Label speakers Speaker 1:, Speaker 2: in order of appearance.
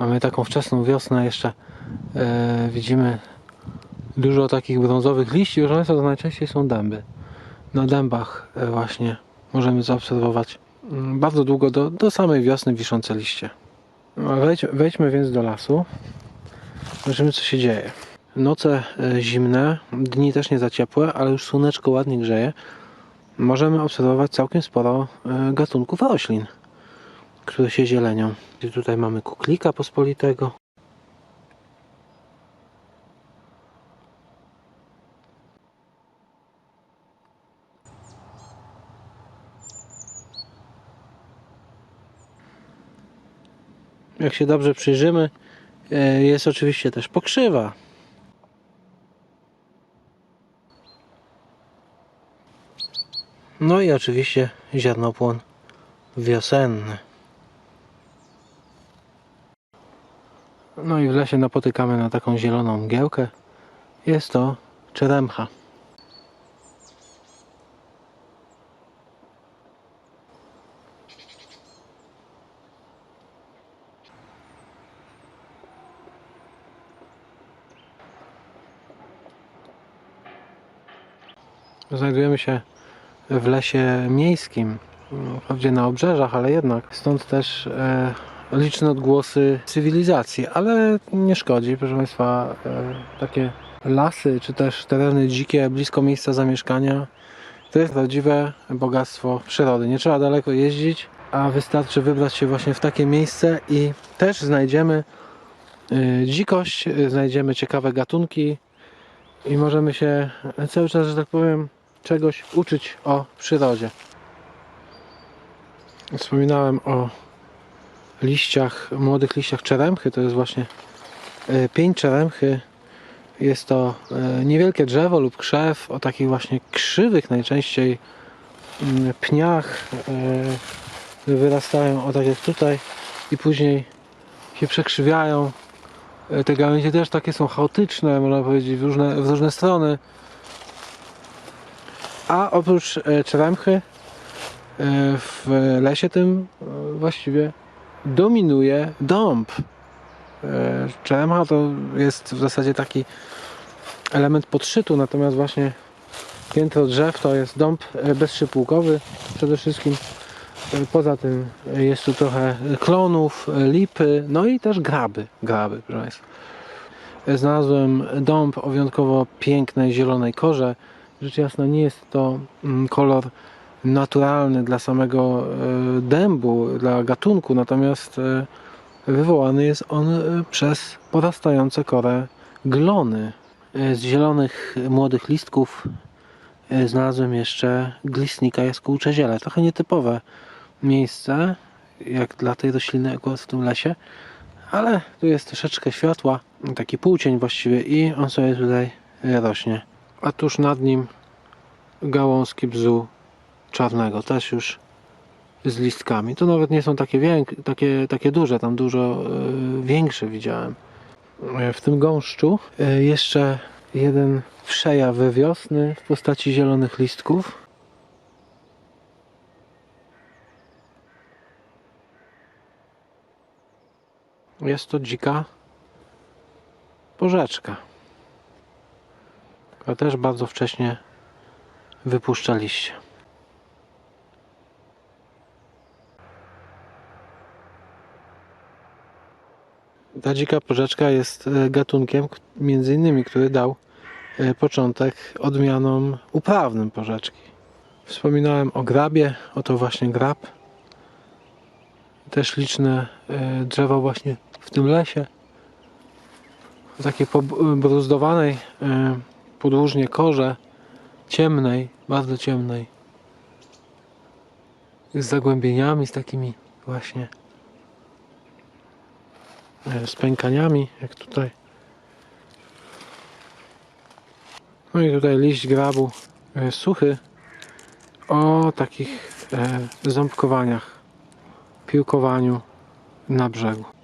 Speaker 1: Mamy taką wczesną wiosnę jeszcze. E, widzimy dużo takich brązowych liści. Proszę Państwa, to najczęściej są dęby. Na dębach e, właśnie możemy zaobserwować mm, bardzo długo do, do samej wiosny wiszące liście. No, Wejdź, wejdźmy więc do lasu. Zobaczymy co się dzieje. Noce e, zimne, dni też nie za ciepłe, ale już słoneczko ładnie grzeje. Możemy obserwować całkiem sporo gatunków roślin, które się zielenią. I tutaj mamy kuklika pospolitego. Jak się dobrze przyjrzymy, e, jest oczywiście też pokrzywa. No i oczywiście ziarnopłon wiosenny. No i w lesie napotykamy na taką zieloną mgiełkę. Jest to czeremcha. Znajdujemy się w lesie miejskim, no, wprawdzie na obrzeżach, ale jednak stąd też e, liczne odgłosy cywilizacji, ale nie szkodzi, proszę Państwa, e, takie lasy czy też tereny dzikie blisko miejsca zamieszkania to jest prawdziwe bogactwo przyrody. Nie trzeba daleko jeździć, a wystarczy wybrać się właśnie w takie miejsce i też znajdziemy e, dzikość, znajdziemy ciekawe gatunki i możemy się cały czas, że tak powiem, czegoś uczyć o przyrodzie. Wspominałem o liściach, młodych liściach czeremchy. To jest właśnie e, pień czeremchy. Jest to e, niewielkie drzewo lub krzew o takich właśnie krzywych najczęściej mm, pniach. e, Wyrastają o tak jak tutaj i później się przekrzywiają. Te gałęzie też takie są chaotyczne, można powiedzieć, w różne, w różne strony. A oprócz czeremchy w lesie tym właściwie dominuje dąb. E, Czeremcha to jest w zasadzie taki element podszytu, natomiast właśnie piętro drzew to jest dąb e, bezszypułkowy przede wszystkim. E, Poza tym jest tu trochę klonów, lipy, no i też graby. Graby, proszę Państwa. Znalazłem dąb o wyjątkowo pięknej zielonej korze. Rzecz jasna nie jest to mm, kolor naturalny dla samego e, dębu, dla gatunku, natomiast e, wywołany jest on e, przez porastające korę glony. Z zielonych młodych listków znalazłem jeszcze glistnika jaskółcze ziele. Trochę nietypowe miejsce, jak dla tej rośliny akurat w tym lesie, ale tu jest troszeczkę światła, taki półcień właściwie i on sobie tutaj rośnie. A tuż nad nim gałązki bzu czarnego, też już z listkami. To nawet nie są takie, takie, takie duże, tam dużo e, większe widziałem. E, W tym gąszczu e, jeszcze jeden przejaw wiosny w postaci zielonych listków. Jest to dzika porzeczka, która też bardzo wcześnie wypuszcza liście. Ta dzika porzeczka jest e, gatunkiem, między innymi, który dał e, początek odmianom uprawnym porzeczki. Wspominałem o grabie, oto właśnie grab. Też liczne e, drzewa właśnie w tym lesie. W takiej pobruzdowanej podłużnie korze, ciemnej, bardzo ciemnej. Z zagłębieniami, z takimi właśnie e, spękaniami, jak tutaj. No i tutaj liść grabu e, suchy o takich e, ząbkowaniach, piłkowaniu na brzegu.